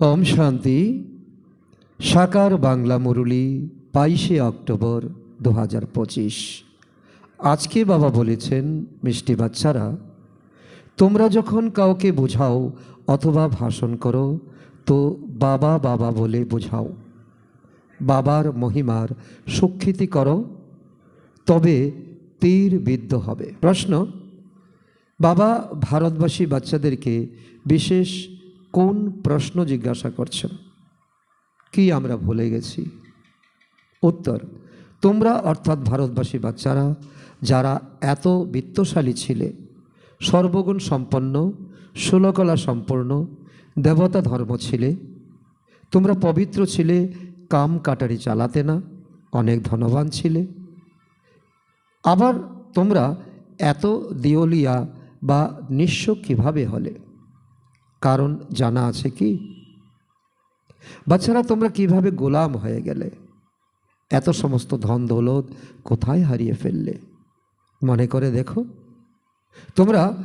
ওম শান্তি। সাকার বাংলা মুরলি, বাইশে অক্টোবর দু হাজার পঁচিশ। আজকে বাবা বলেছেন, মিষ্টি বাচ্চারা, তোমরা যখন কাউকে বোঝাও অথবা ভাষণ করো, তো বাবা বাবা বলে বোঝাও। বাবার মহিমার সুখ্যাতি করো, তবে তীর বিদ্ধ হবে। প্রশ্ন, বাবা ভারতবাসী বাচ্চাদেরকে বিশেষ কোন প্রশ্ন জিজ্ঞাসা করছেন? কি আমরা ভুলে গেছি? উত্তর, তোমরা অর্থাৎ ভারতবাসী বাচ্চারা, যারা এত বিত্তশালী ছিলে, সর্বগুণ সম্পন্ন ষোলকলা সম্পন্ন দেবতা ধর্ম ছিলে, তোমরা পবিত্র ছিলে, কাম কাটারি চালাতে না, অনেক ধনবান ছিলে। আবার তোমরা এত দিওলিয়া বা নিঃস্ব কীভাবে হলে? কারণ জানা আছে কি? বাচ্চারা, তোমরা কীভাবে গোলাম হয়ে গেলে? এত সমস্ত ধন দৌলত কোথায় হারিয়ে ফেললে? মনে করে দেখো। তোমরা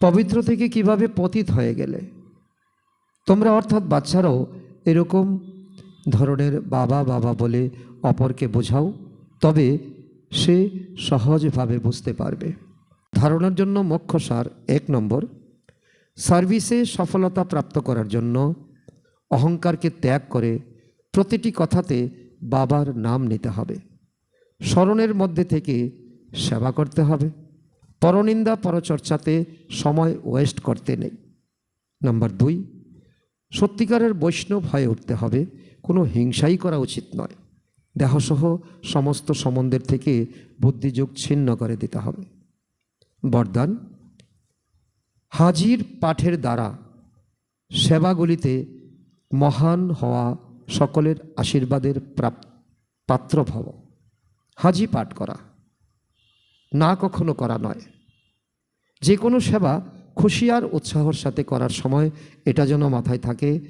পবিত্র থেকে কীভাবে পতিত হয়ে গেলে? তোমরা অর্থাৎ বাচ্চারাও এরকম ধরনের বাবা বাবা বলে অপরকে বোঝাও, তবে সে সহজভাবে বুঝতে পারবে। ধারণার জন্য মুখ্য সার এক নম্বর। সার্ভিসে সফলতা প্রাপ্ত করার জন্য অহংকারকে ত্যাগ করে প্রতিটি কথাতে বাবার নাম নিতে হবে। স্মরণের মধ্যে থেকে সেবা করতে হবে। পরনিন্দা পরচর্চাতে সময় ওয়েস্ট করতে নেই। নাম্বার দুই, সত্যিকারের বৈষ্ণব হয়ে উঠতে হবে। কোনো হিংসাই করা উচিত নয়। দেহসহ সমস্ত সম্বন্ধের থেকে বুদ্ধিযোগ ছিন্ন করে দিতে হবে। বরদান হাজির পাঠের দ্বারা সেবাগুলিতে মহান হওয়া সকলের আশীর্বাদের পাত্র ভব। হাজি পাঠ করা না কখনো করা নয়। যে কোনো সেবা খুশি আর উৎসাহর সাথে করার সময় এটা যেন মাথায় থাকে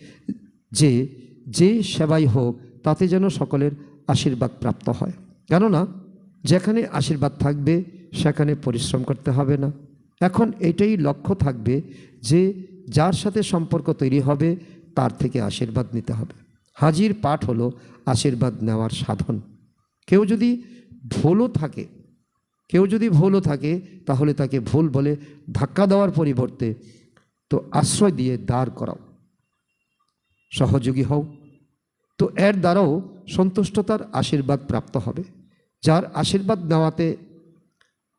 যে যে সেবাই হোক, তাতে যেন সকলের আশীর্বাদ প্রাপ্ত হয়। কেননা, যেখানে আশীর্বাদ থাকবে, সেখানে পরিশ্রম করতে হবে না। এখন এটাই লক্ষ্য থাকবে যে যার সাথে সম্পর্ক তৈরি হবে, তার থেকে আশীর্বাদ নিতে হবে। হাজির পাঠ হলো আশীর্বাদ নেওয়ার সাধন। কেউ যদি ভুলও থাকে, কেউ যদি ভুলও থাকে, তাহলে তাকে ভুল বলে ধাক্কা দেওয়ার পরিবর্তে তো আশ্রয় দিয়ে দাঁড় করাও। সহযোগী হও। তো এর দ্বারাও সন্তুষ্টতার আশীর্বাদ প্রাপ্ত হবে। যার আশীর্বাদ নেওয়াতে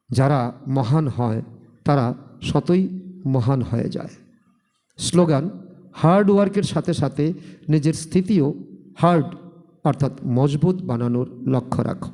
যারা মহান হয় তারা শতই মহান হয়ে যায়। স্লোগান, হার্ড ওয়ার্কের সাথে সাথে নিজের স্থিতিও হার্ড, অর্থাৎ মজবুত বানানোর লক্ষ্য রাখো।